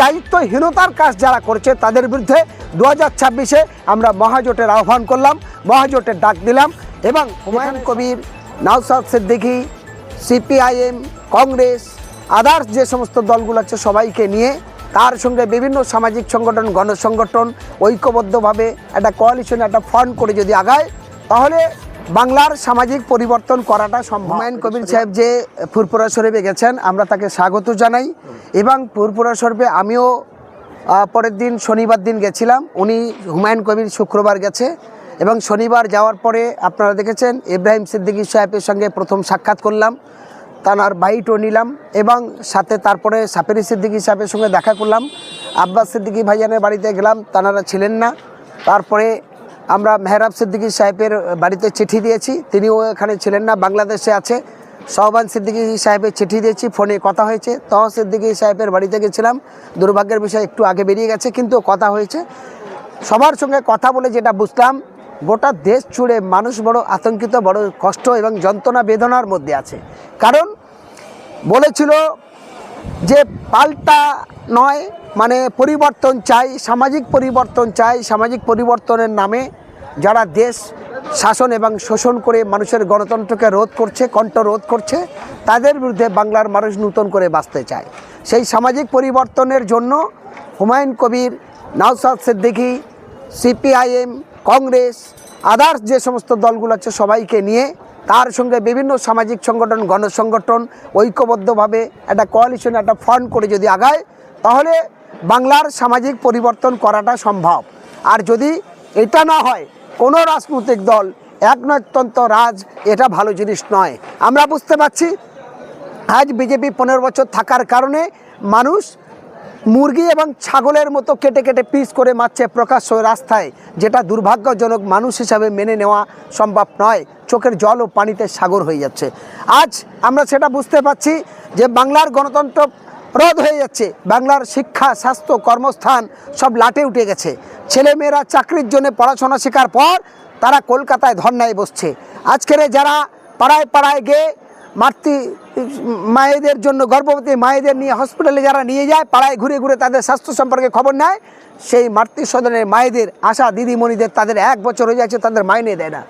দায়িত্বহীনতার কাজ যারা করছে তাদের বিরুদ্ধে দু হাজার ছাব্বিশে আমরা মহাজোটের আহ্বান করলাম, মহাজোটের ডাক দিলাম এবং হুমায়ুন কবির নওসাদ সিদ্দিকী, সিপিআইএম, কংগ্রেস, আদার্স যে সমস্ত দলগুলো আছে সবাইকে নিয়ে তার সঙ্গে বিভিন্ন সামাজিক সংগঠন, গণসংগঠন ঐক্যবদ্ধভাবে একটা কোয়ালিশন একটা ফান্ড করে যদি আগায়, তাহলে বাংলার সামাজিক পরিবর্তন করাটা সম্ভব। হুমায়ুন কবির সাহেব যে ফুরপুরা শরীফে গেছেন আমরা তাকে স্বাগত জানাই। এবং ফুরপুরা শরীফে আমিও পরের দিন শনিবার দিন গেছিলাম। উনি হুমায়ুন কবির শুক্রবার গেছে। এবং শনিবার যাওয়ার পরে আপনারা দেখেছেন ইব্রাহিম সিদ্দিকী সাহেবের সঙ্গে প্রথম সাক্ষাৎ করলাম। তার বাইটও নিলাম। এবং সাথে তারপরে সাপেরি সিদ্দিকী সাহেবের সঙ্গে দেখা করলাম। আব্বাস সিদ্দিকী ভাইজানের বাড়িতে গেলাম তানারা ছিলেন না। তারপরে আমরা মেহরাব সিদ্দিকী সাহেবের বাড়িতে চিঠি দিয়েছি। তিনিও এখানে ছিলেন না, বাংলাদেশে আছে। সহবান সিদ্দিকী সাহেবের চিঠি দিয়েছি, ফোনে কথা হয়েছে। তহ সিদ্দিকী সাহেবের বাড়িতে গেছিলাম। দুর্ভাগ্যের বিষয়, একটু আগে বেরিয়ে গেছে, কিন্তু কথা হয়েছে। সবার সঙ্গে কথা বলে যেটা বুঝলাম, গোটা দেশ জুড়ে মানুষ বড় আতঙ্কিত, বড় কষ্ট এবং যন্ত্রণা, বেদনার মধ্যে আছে। কারণ বলেছিল যে পাল্টা নয় মানে পরিবর্তন চাই, সামাজিক পরিবর্তন চাই, সামাজিক পরিবর্তনের নামে যারা দেশ শাসন এবং শোষণ করে মানুষের গণতন্ত্রকে রোধ করছে, কণ্ঠ রোধ করছে, তাদের বিরুদ্ধে বাংলার মানুষ নূতন করে বাঁচতে চায়। সেই সামাজিক পরিবর্তনের জন্য হুমায়ুন কবির নওসাদ সিদ্দিকী, সিপিআইএম, কংগ্রেস, আদার্স যে সমস্ত দলগুলো আছে সবাইকে নিয়ে তার সঙ্গে বিভিন্ন সামাজিক সংগঠন, গণসংগঠন ঐক্যবদ্ধভাবে একটা কোয়ালিশন একটা ফান্ড করে যদি আগায়, তাহলে বাংলার সামাজিক পরিবর্তন করাটা সম্ভব। আর যদি এটা না হয় কোনো রাজনৈতিক দল একনায়কতন্ত্র রাজ, এটা ভালো জিনিস নয়। আমরা বুঝতে পারছি, আজ বিজেপি পনেরো বছর থাকার কারণে মানুষ মুরগি এবং ছাগলের মতো কেটে কেটে পিস করে মারছে প্রকাশ্য রাস্তায়, যেটা দুর্ভাগ্যজনক মানুষ হিসাবে মেনে নেওয়া সম্ভব নয়। চোখের জল ও পানিতে সাগর হয়ে যাচ্ছে। আজ আমরা সেটা বুঝতে পারছি যে বাংলার গণতন্ত্র রদ হয়ে যাচ্ছে। বাংলার শিক্ষা, স্বাস্থ্য, কর্মস্থান সব লাটে উঠে গেছে। ছেলেমেয়েরা চাকরির জন্য পড়াশোনা শেখার পর তারা কলকাতায় ধর্নায় বসছে। আজকের যারা পাড়ায় পাড়ায় গিয়ে মাতৃ, মায়েদের জন্য গর্ভবতী মায়েদের নিয়ে হসপিটালে যারা নিয়ে যায়, পাড়ায় ঘুরে ঘুরে তাদের স্বাস্থ্য সম্পর্কে খবর নেয়, সেই মাতৃ মায়েদের, আশা দিদিমণিদের তাদের এক বছর হয়ে যাচ্ছে, তাদের মাইনে দেয় না।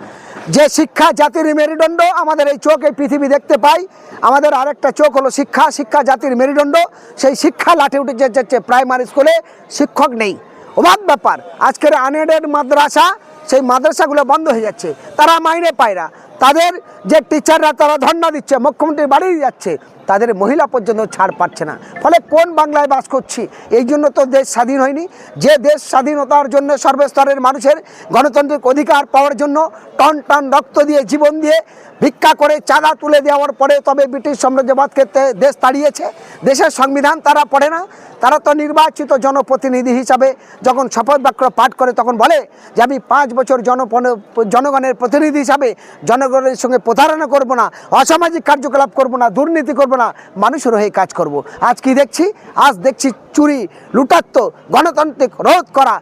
যে শিক্ষা জাতির মেরুদণ্ড আমাদের এই চোখ এই পৃথিবী দেখতে পাই, আমাদের আরেকটা চোখ হলো শিক্ষা শিক্ষা জাতির মেরুদণ্ড। সেই শিক্ষা লাঠে উঠে যাচ্ছে প্রাইমারি স্কুলে শিক্ষক নেই। অবাক ব্যাপার, আজকের আনএডেড মাদ্রাসা, সেই মাদ্রাসাগুলো বন্ধ হয়ে যাচ্ছে। তারা মাইনে পায় না। তাদের যে টিচাররা তারা ধর্ণা দিচ্ছে মুখ্যমন্ত্রী বাড়িয়ে যাচ্ছে। তাদের মহিলা পর্যন্ত ছাড় পাচ্ছে না। ফলে কোন বাংলায় বাস করছি? এই জন্য তো দেশ স্বাধীন হয়নি। যে দেশ স্বাধীনতার জন্য সর্বস্তরের মানুষের গণতান্ত্রিক অধিকার পাওয়ার জন্য টন টন রক্ত দিয়ে, জীবন দিয়ে ভিক্ষা করে চাঁদা তুলে দেওয়ার পরে তবে ব্রিটিশ সাম্রাজ্যবাদকে তে- দেশ তাড়িয়েছে। দেশের সংবিধান তারা পড়ে না। তারা তো নির্বাচিত জনপ্রতিনিধি হিসাবে যখন শপথ বাক্য পাঠ করে তখন বলে যে, আমি পাঁচ বছর জনপন জনগণের প্রতিনিধি হিসাবে জনগণের সঙ্গে প্রতারণা করব না, অসামাজিক কার্যকলাপ করব না, দুর্নীতি করব না মানুষের হয়ে কাজ করব। আজ কি দেখছি? আজ দেখছি চুরি লুটাত্ম গণতান্ত্রিক রোধ করা,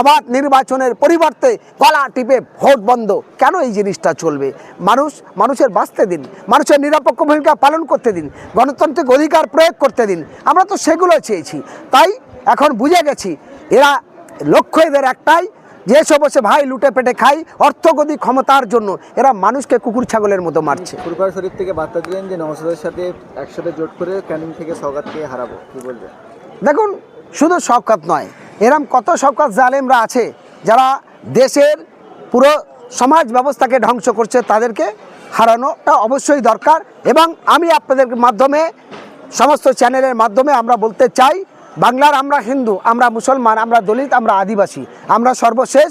অবাধ নির্বাচনের পরিবর্তে গলা টিপে ভোট বন্ধ। কেন এই জিনিসটা চলবে? মানুষ, মানুষের বাঁচতে দিন, মানুষের নিরপেক্ষ ভূমিকা পালন করতে দিন, গণতান্ত্রিক অধিকার প্রয়োগ করতে দিন। আমরা তো সেগুলো চেয়েছি। তাই এখন বুঝে গেছি, এরা লক্ষ্য এদের একটাই যে বসে ভাই লুটে পেটে খাই অর্থগতি ক্ষমতার জন্য। এরা মানুষকে কুকুর ছাগলের মতো মারছে। ফুরফুরা শরীফ থেকে বার্তা দিলেন যে নওশাদের সাথে একসাথে জোট করে ক্যানিং থেকে সৌগাতকে হারাবো। কি বলবেন? দেখুন শুধু শওকাত নয় এরম কত শওকাত জালেমরা আছে যারা দেশের পুরো সমাজ ব্যবস্থাকে ধ্বংস করছে তাদেরকে হারানোটা অবশ্যই দরকার। এবং আমি আপনাদের মাধ্যমে সমস্ত চ্যানেলের মাধ্যমে আমরা বলতে চাই বাংলার আমরা হিন্দু, আমরা মুসলমান, আমরা দলিত, আমরা আদিবাসী, আমরা সর্বশেষ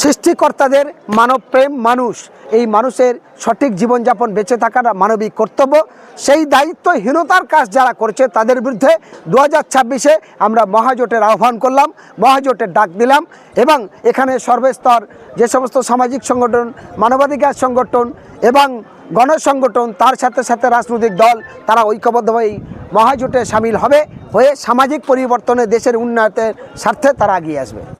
সৃষ্টিকর্তাদের মানবপ্রেম মানুষ। এই মানুষের সঠিক জীবনযাপন বেঁচে থাকার মানবিক কর্তব্য। সেই দায়িত্বহীনতার কাজ যারা করছে তাদের বিরুদ্ধে দু হাজার ছাব্বিশে আমরা মহাজোটের আহ্বান করলাম, মহাজোটের ডাক দিলাম এবং এখানে সর্বস্তর যে সমস্ত সামাজিক সংগঠন, মানবাধিকার সংগঠন এবং গণসংগঠন, তার সাথে সাথে রাজনৈতিক দল, তারা ঐক্যবদ্ধভাবে মহাজোটে সামিল হবে হয়ে সামাজিক পরিবর্তনে দেশের উন্নয়নের স্বার্থে তারা এগিয়ে আসবে।